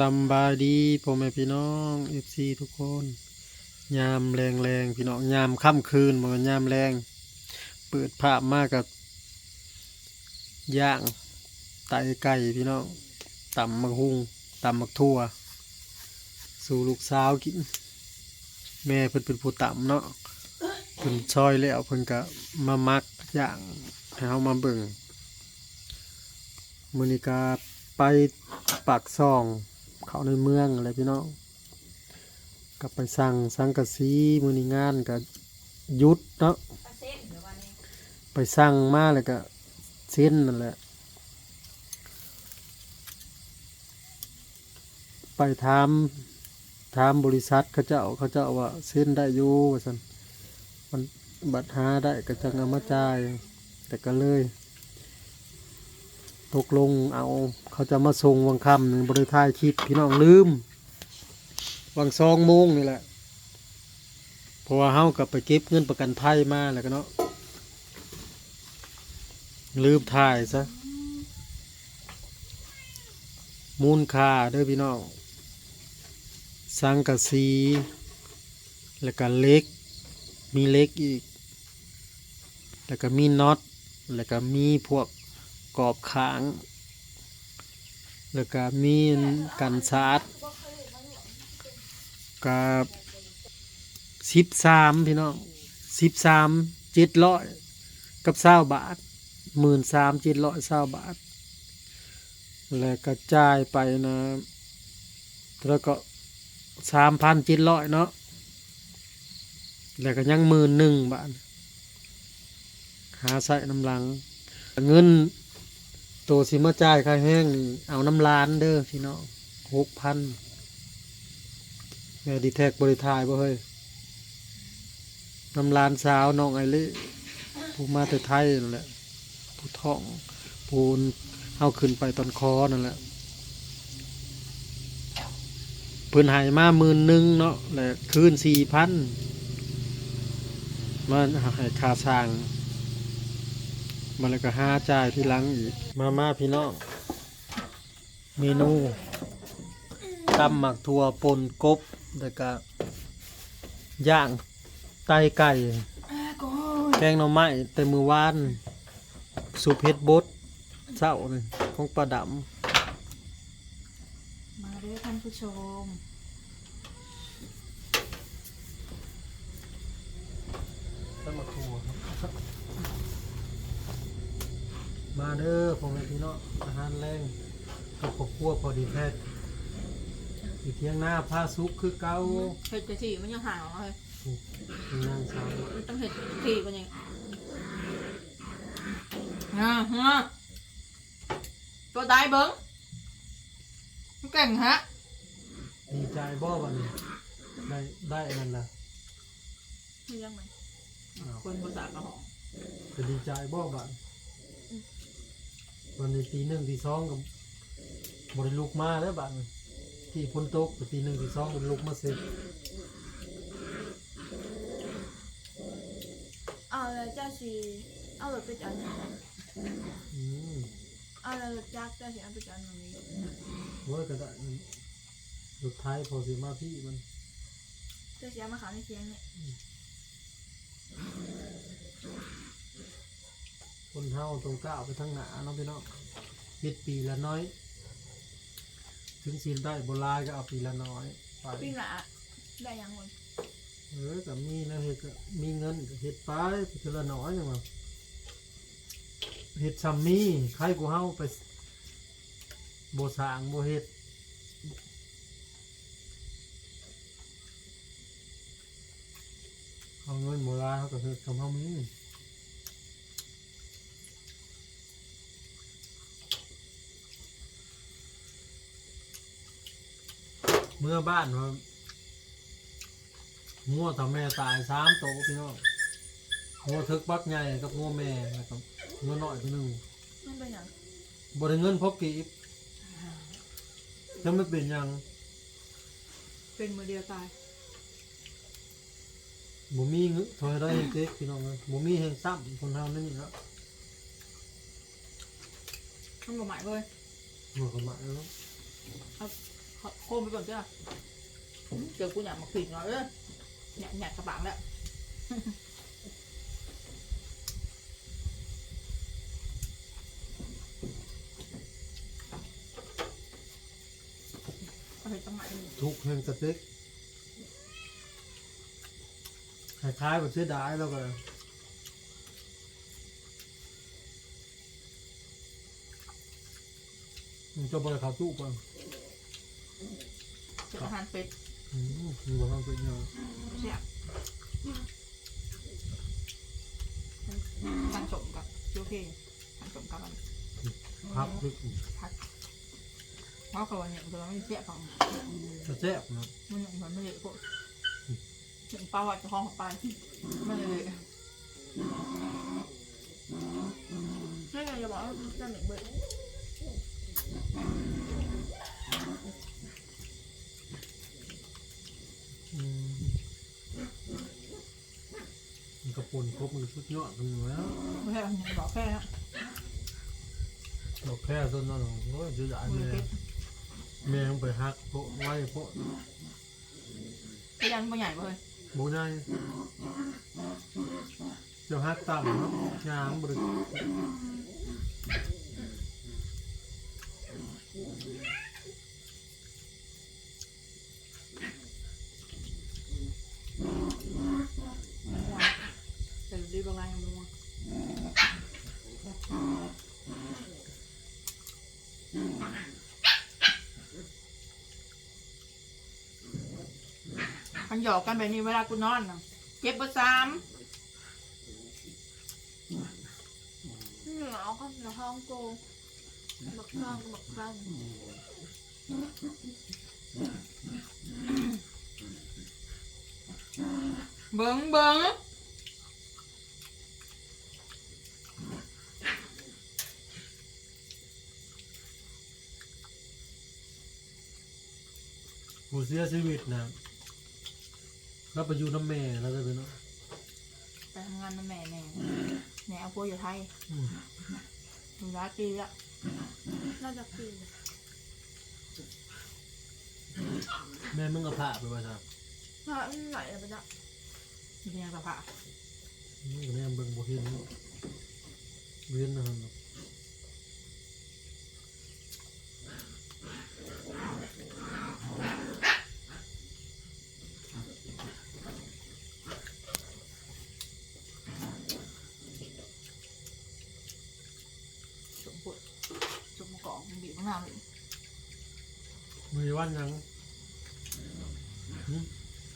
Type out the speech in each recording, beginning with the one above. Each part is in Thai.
สำบายดีพ่อแม่พี่น้องเอฟซีทุกคน ยามแรงแรงๆพี่น้องยามค่ำคืนบ่แมันยามแรง เปิดภาพมากกับย่างไตไก่พี่น้องตำมักฮุงตำมักทั่ว สู่ลูกสาวกิน แม่เพิ่นเป็นผู้ตำเนาะเพิ่นซอยแล้วเพิ่นก็มามักย่างให้เฮามาเบิ่งมื้อนี้ก็ไปปากซอง เข้าในเมืองอะไรพี่น้องกลับไปสั่งสังกะสีมือนีงานก็ยุดเนาะไปสั่งมาแล้วก็เส้นนั่นแหละไปถามถามบริษัทเขาเจ้าเขาเจ้าว่าเส้นได้อยู่ว่าสันมันบัตรหาได้ก็จะเอามาจ่ายแต่ก็เลย ตกลงเอาเขาจะมาส่งวังคำหนึ่งบริทายคลิปพี่น้องลืม วังสองโมงนี่แหละเพราะว่าเฮากับไปเก็บเงินประกันภัยมาแล้วก็เนาะลืมถ่ายซะมูลค่าเด้อพี่น้องสังกะสีแล้วก็เล็ก มีเล็กอีก แล้วก็มีน็อตแล้วก็มีพวก กอบขาง แล้วก็มีกันชาร์จกับสิบสามพี่น้องสิบสามเจ็ดร้อยกับเศร้าบาทหมื่นสามเจ็ดร้อยเศร้าบาท แล้วก็จ่ายไปนะแล้วก็สามพันเจ็ดร้อยเนาะแล้วก็ยังหมื่นหนึ่งบาทหาใส่น้ำลัง เงิน ตัวสิมาจ่ายค่าแห้งนี่เอาน้ำล้านเด้อพี่น้องหกพันแม่ดีแท็กบริทายบ่เฮ้ยน้ำล้านสาวน้องไอเล่ผู้มาแต่ไทยนั่นแหละผู้ท่องผู้เอาขึ้นไปตอนคอนั่นแหละเพิ่นหายมาหมื่นหนึ่งเนาะและคืนสี่พันมันให้ค่าสร้าง มาแล้วก็ห้าจ่ายที่หลังอีก มาม่าพี่น้องเมนูตำหมักถั่วปนกบแล้วก็ย่างไตไก่แกงหน่อไม้แต่มือวานสุเพชรบดเศร้านี่ของประดมาเด้อท่านผู้ชมำตำหมักถั่วครับ มาเด้อพ่อแม่พี่น้องอาหารแรงกับครอบครัวพอดีแพทย์อยู่เที่ยงหน้าผ้าซุกคือเก่าเห็ดกะทิมันยังห่างออกมาเลยนางสาวมันต้องเห็ดกะทิกันยังฮะฮะตัวตายเบิ้งมันเก่งฮะดีใจบ่วันนี้ได้ได้อันนั่นล่ะไม่ยังไงอ้าวคนภาษากระหองจะดีใจบ่บัด วันนี้ตีหนึ่งตีสองกับบริลุกมาแล้วบัดนี้ที่พ้นตกก็ตีหนึ่งตีสองบริลุกมาเสร็จเอาแล้วเจ้าสีเอารถไปจอดไหนอืมเอาแล้วรถจักรเจ้าสีเอาไปจอดตรงนี้โว้ยก็ได้รถไทยพอสิมาพี่มันเจ้าสีเอามาขายในเคียงเนี่ย คนเฮาตรงก้าวไปทางหน้าเนาะพี่น้องเฮ็ดปีละน้อย ถึงสิได้โบราณก็เอาปีละน้อยไปปิ้งละได้ยังคนเออกับมีนะเฮ็ดก็มีเงินก็เฮ็ดไปทีละน้อยจังว่าเฮ็ดซัมมี่ใครกูเฮาไปบ่สร้างบ่เฮ็ดเอาเงินโบราณเขาก็เฮ็ดกับเฮามี เมื่อบ้านว่างัวทำแม่ตายสามโตวพี่น้องงัวทึกบักใหญ่กับงัวแม่แล้วก็งัวน้อยพี่หนึ่งมันเป็นอย่างบริเงินพบกีบยังไม่เป็นหยังเป็นมือเดียวตายบ่มีเงินถอยได้เฮงเจ๊กพี่น้องเลยบ่มีเฮงซ้ำคนเฮานั่นนี่แล้วมันบ่หมายเลยหัวกระหมายแล้วเขาคมไปก่อนเจ้า เจอกูอยากมาขิงเนาะเออเนี่ยเนี่ยกระบังแล้วเอาไปตั้งไหนทุกแห่งสเต็กคล้ายๆแบบเสียดายแล้วก็มันจะบริขาตู้ก่อนเป็น อาหารเป็ดอืมมีบริขาเป็นยังแซ่บทานสมกับโอเคทานสมกับมันพักลึกเพราะเขาว่าเนี่ยเราไม่เสียฟังจะแซ่บนะมันอย่างมันไม่เลยพวกถึงปลาวัดจะห้องไปไม่เลยให้ไงจะบอกว่าจะเหม็นเบิดอื มันกระปุนครบมันสุดยอดกันอยู่แล้วไม่ใช่ยังบอกแค่นะดอกแค่ต้นนั้นโอ้ยจะได้มืแม่อเป็ดแม่ต้องไปหักโพะไว้โพะก็ยังไม่ใหญ่เลยโบได้จะหักต่ำเนาะยางบริ แต่ดีบางรายยังมัว มันหยอกกันแบบนี้เวลากูนอนนะเจ็บประสามเหงาก็ในห้องโกงบักข้างก็บักข้างเบิ้งเบิ้งผู้เสียชีวิตนะ แล้วไปอยู่น้ำแม่แล้วจะเป็นเนาะไปทำงานนั่นแม่แน่แน่เอาพวกอยู่ไทยอืมอยู่ร้านปีละน่าจะปีแม่มึงก็ผ่าไปว่าจ้ะถ้าอันไหนอะไปละอยู่ในสภาพมึงก็แม่เบิ่งบ่เห็นเนาะเวียนนะครับเนาะ สมบูรณ์สมมะกอกมันบีบมะนาวเลย มี วันหยังหึ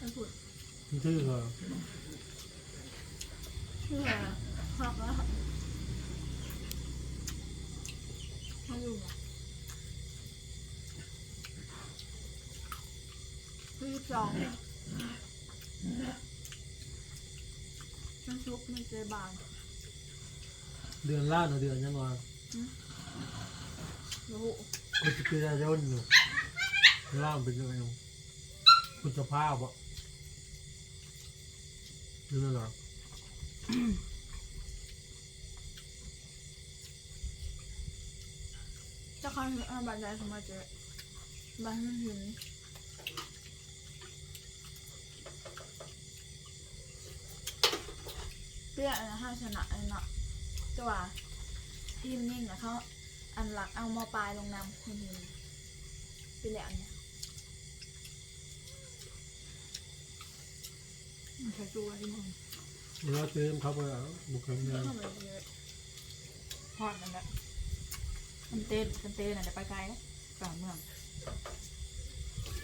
มันผุดมันชื่อเหรอเชื่อหักแล้วมาอยู่อะคือสองมันชุบมันเจบางเดือนล่าเนาะเดือนยังวะโอ้โหกูจะเป็นายนอยู่ ล่ามเป็นยังไงคุณจะพาบ่นี่นั่นเหรอจะเข้าถึงอ่าบันไดสมาเจอบันหินเพื่ออันห้าชนะอันนาะจะว่าทีมนิ่งนะเขาอันหลักเอามาปลายลงน้ำคุณหินไปแล้วเนี่ย มันใช้จูอะไรมึงเวลาเติมเขาไปแล้วบุกกันเนี่ยเข้ามาเยอะทอดนั่นแหละมันเต้นมันเต้นน่ะเดี๋ยวไปไกลนะกลางเมือง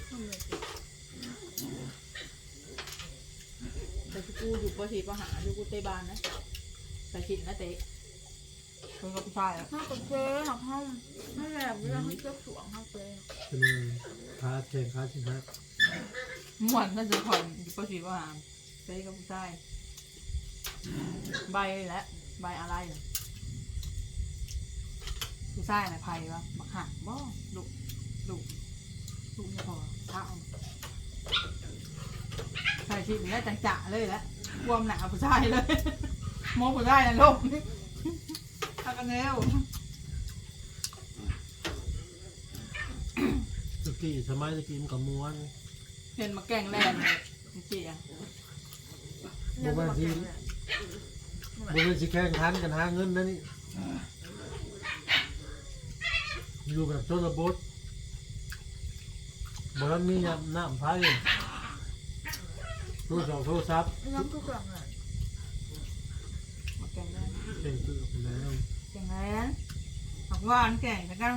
เข้ามาเยอะแต่ที่กูอยู่ปสีปหาอยู่กูเตะบานนะแต่ฉินนะเตะเพิ่งกับผู้ชายอะห้ากับเจหักห้องไม่แหลมเวลาเขาเจ้าสวงห้าเจเป็นยังไงขาแข่งขาชิงฮักม่วนน่าจะผ่อนอยู่ปสีปหา เตะกับผู้ชายใบและใบอะไรเหรอผู้ชายน่ะไผ่วะบักหักบ่ดุดุดุเนี่ยพอท้าเอาใส่ชิ้นนี้จังจะเลยแหละรวมหนาผู้ชายเลยมองผู้ชายนะลูกทักกันเร็วจะกี้สมัยตะกี้มันกับม้วนเห็นมาแกงแลนจริงๆอะยัง บ่แข็งเลยบริเวณสิแข่งขันกันหาเงินนะนี่อยู่แบบชนบทบ่ทันมีน้ำน้ำไฟโทรศัพท์โทรศัพท์น้ำทุกกล่งเลยแกงแลนเป็นคือแล้วแกงแลนผักหวานแกงแล้วกัน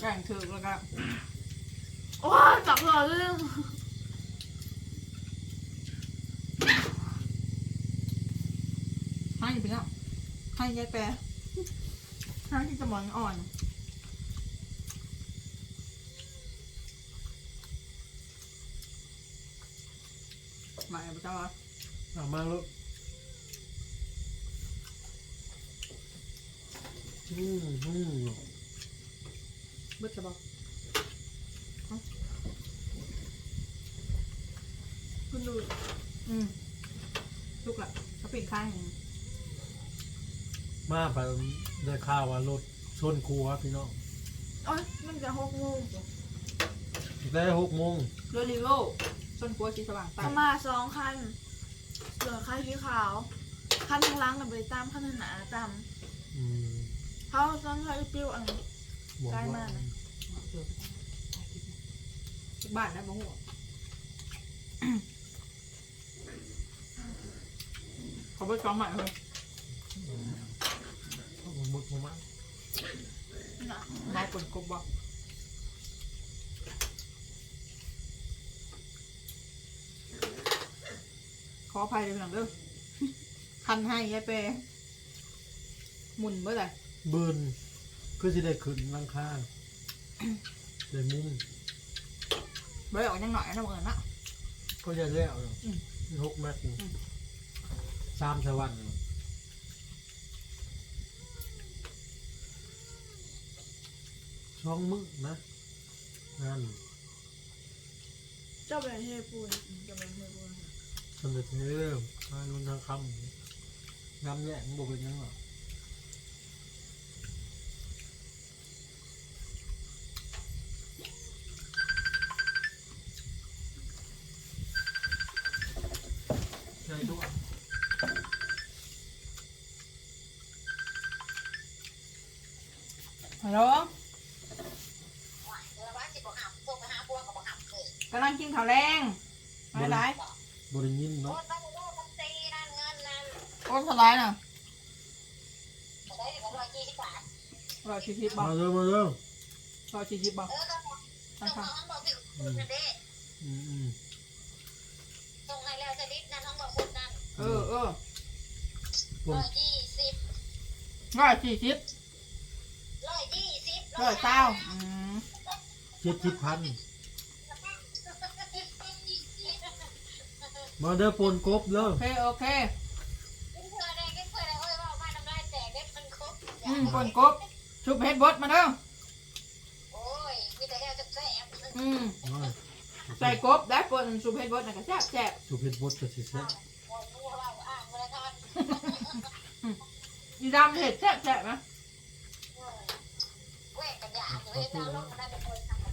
แกงถึกแล้วก็โอ้ยจับหล่อเรื่อง ให้ ไปแล้วให้ยายแปรให้ที่สมองอ่อนมาเอาไปเจ้าอะเอามาลูกอืมอืมเบิดจะบอกคุณดู อืมลุกละเขาปิดข้างหนึ่ง มาไปได้ข่าวว่ารถชนครัวพี่น้องโอ้ยมันจะหกโมงได้หกโมงเรือรีโวส้นกัวสีสว่างตาเขามาสองคันเหลือคันสีขาว คันทางหล้างกับบริตามคันทางหนาตามอืมเขาซ้อนเขาปิ้วอันบอกใกล้ว่ามากนะทุกบ้านนะบ่หัวเขาไปซ้อมใหม่เลย เอาหมดผมมาน่ะมาปนกบบอกขออภัยเลยพี่น้องเด้อคันให้ยายเปรหมุนเมื่อไหร่เบิร์นคือสิได้ขึ้นหลังคาได้มุ้งเบยออกยังหน่อยนะเมื่อนะก็จะแล้วเนาะอืมหกเมตรอืมสามสวรรค์เนาะ ช่องมึกนะงานเจ้าเป็นเทปูนเจ้าเป็นเทปูนสำเร็จเริ่มงานมันทางคำงามแย่งบอกเป็นยังหรอใช่ด้วยฮัลโหล กำลังกินข้าวแรงไม่ไรบริยินเนาะโอ้สไลด์น่ะรอยชีชิบบอกมาเร็วมาเร็วรอยชีชิบบอกใช่ค่ะอืมอืมอืมเออเออผมรอยชีชิบรอยเต้าอืม เจ็ดสิบพันมาเด้อปนกบเด้อโอเคโอเคอืมปนกบชุบเฮ็ดบดมาเด้ออืมมาใส่กบได้ปนชุบเฮ็ดบดน่ะก็แซ่บแซ่บสุเพชรบดกับสิแซ่บยีดำเห็ดแซ่บแซ่บน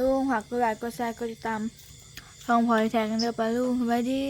ลุงฝากกดไลค์กดแชร์กดติดตามช่องพอยแทงกันเดือปลาลุงสบายดี